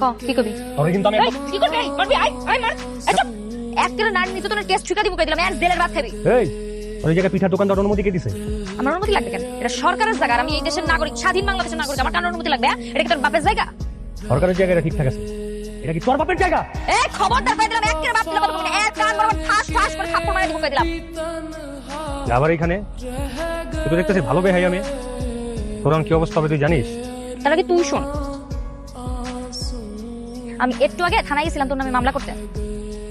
ক কি করবি? তোরে কিন্তু আমি এই, কি করবি? এই, মারবি আই আই মার। এই চুপ। এক কিলো নারী নির্যাতনের কেস ছুকা দিব কই দিলাম এক জেলের ভাত খাবি। এই ওই জায়গায় পিঠার দোকানদার অনুমতি কে দিছে? আমার অনুমতি লাগবে কেন? এটা সরকারের জায়গা আর আমি এই দেশের নাগরিক স্বাধীন বাংলাদেশের নাগরিক আমার কেন অনুমতি লাগবে হ্যাঁ? এটা কি তোর বাপের জায়গা? সরকারের জায়গাটা ঠিকঠাক আছে। এটা কি তোর বাপের জায়গা? এ খবরদার পাই দিলাম এক কিলো বাপ দিলাম এক কান বরাবর ঠাস ঠাস করে থাপ্পড় মারা দিব কই দিলাম। আবার এখানে তুই তো দেখতেছিস ভালো বেহাই আমি। তোর এখন কি অবস্থা হবে তুই জানিস? তার আগে তুই শোন? আমি একটু আগে থানায় গেছিলাম তোর নামে মামলা করতে।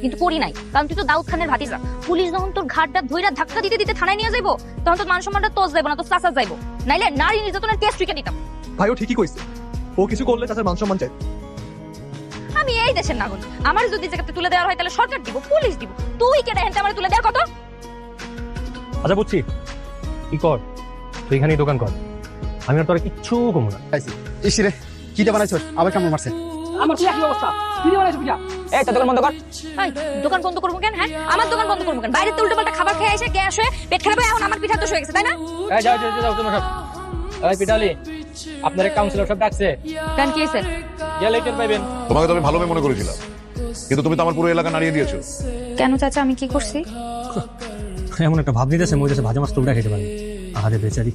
কিন্তু করি নাই কারণ তুই তো দাউদ খানের ভাতিজা। পুলিশ যখন তোর ঘাটটা ধইরা ধাক্কা দিতে দিতে থানায় নিয়ে যাইবো তখন তোর মান সম্মানটা তোর যাইবো না তোর চাচা যাইবো। নাইলে নারী নির্যাতনের কেস তুইকে দিতাম। ভাই ও ঠিকই কইছে। ও কিছু করলে তাদের মান সম্মান চাই। আমি এই দেশের নাগরিক। আমার যদি জায়গাতে তুলে দেওয়া হয় তাহলে সরকার দিব পুলিশ দিব। তুই কেটে হেনতে আমার তুলে দেওয়ার কত? আচ্ছা বুঝছি। কি কর? তুই এখানেই দোকান কর। আমি আর তোর কিচ্ছু কমু না। ইসিরে কিটা বানাইছস? আবার কেমন মারছে। আমার পিঠা কি অবস্থা। কি বানাইছো পিঠা এই তো দোকান বন্ধ কর। এই, দোকান বন্ধ করব কেন হ্যাঁ? আমার দোকান বন্ধ করব কেন? বাইরে তো উল্টো পাল্টা খাবার খেয়ে এসে গ্যাস হয়ে পেট খারাপ হয়ে এখন আমার পিঠা তো হয়ে গেছে তাই না? এই যাও যাও যাও তোমরা সব। এই পিঠালি আপনার কাউন্সিলর সব ডাকছে। গান কি হয়েছে? গেলে টের পাইবেন। তোমাকে তো আমি ভালো মনে করেছিলাম। কিন্তু তুমি তো আমার পুরো এলাকা নাড়িয়ে দিয়েছ। কেন চাচা আমি কি করছি? এমন একটা ভাব নিতেছে মনে হচ্ছে ভাজা মাছ তো উঠে খেতে পারি আহারে বেচারি।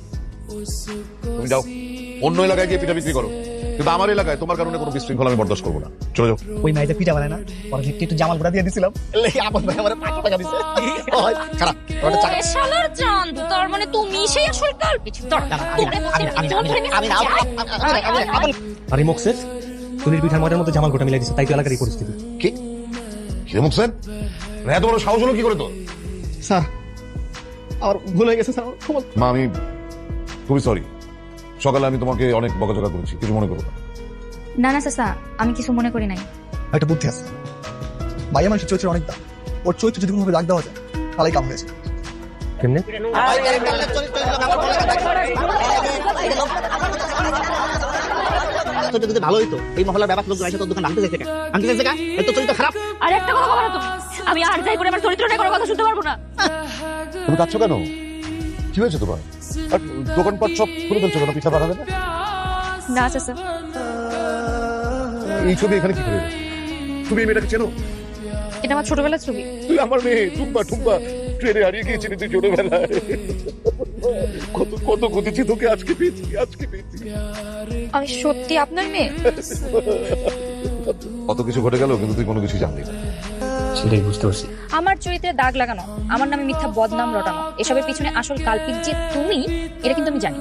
তুমি যাও অন্য এলাকায় গিয়ে পিঠা বিক্রি করো। কিন্তু আমার এলাকায় তোমার কারণে কোনো বিশৃঙ্খলা আমি বরদাস্ত করব না। চলে যাও। ওই মাইটা পিঠা বানায় না? পরে ভিত্তি একটু জামাল গুড়া দিয়ে দিছিলাম। আপন ভাই আমার পাঁচশো টাকা দিছে। ওই, খারাপ। শালার জান তার মানে তুমি সেই আসল কাল পিছু। আরে তুলির পিঠার মজার মধ্যে জামাল গোটা মিলাই দিচ্ছে তাই তো এলাকার এই পরিস্থিতি। কি? এত বড় সাহস হলো কি করে তোর? স্যার আমার ভুল হয়ে গেছে স্যার মা আমি খুবই সরি সকালে আমি তোমাকে অনেক বকাঝকা করেছি কিছু মনে করো না। না না চাচা আমি কিছু মনে করি নাই। একটা বুদ্ধি আছে। ভাইয়া মানুষের চরিত্রের অনেক দাম। ওর চরিত্র যদি কোনোভাবে রাগ দেওয়া যায় তাহলেই কাম হয়েছে। কেমনে? চরিত্র যদি ভালো হইতো এই মহলার ব্যাপার লোক তোর দোকান ভাঙতে চাইছে ভাঙতে চাইছে এত চরিত্র খারাপ। আর একটা কথা বলো তুমি আমি আর যাই করে আমার চরিত্রটা কোনো কথা শুনতে পারব না। তুমি কাঁদছো কেন? কি হয়েছে তোমার? আর দোকানপাট সব খুলে ফেলছো কেন? পিঠা বানাবে না? না চাচা এই ছবি এখানে কি করে? এলো? তুমি এই মেয়েটাকে চেনো? এটা আমার ছোটবেলার ছবি। তুই আমার মেয়ে টুম্পা টুম্পা। ট্রেনে হারিয়ে গিয়েছিলি তুই ছোটবেলায়। কত কত খুঁজেছি তোকে আজকে পেয়েছি আজকে পেয়েছি। আমি সত্যি আপনার মেয়ে? কত কিছু ঘটে গেল কিন্তু তুই কোনো কিছু জানলি না। সেটাই বুঝতে পারছি। আমার চরিত্রে দাগ লাগানো, আমার নামে মিথ্যা বদনাম রটানো, এসবের পিছনে আসল কাল্পিক যে তুমি, এটা কিন্তু আমি জানি।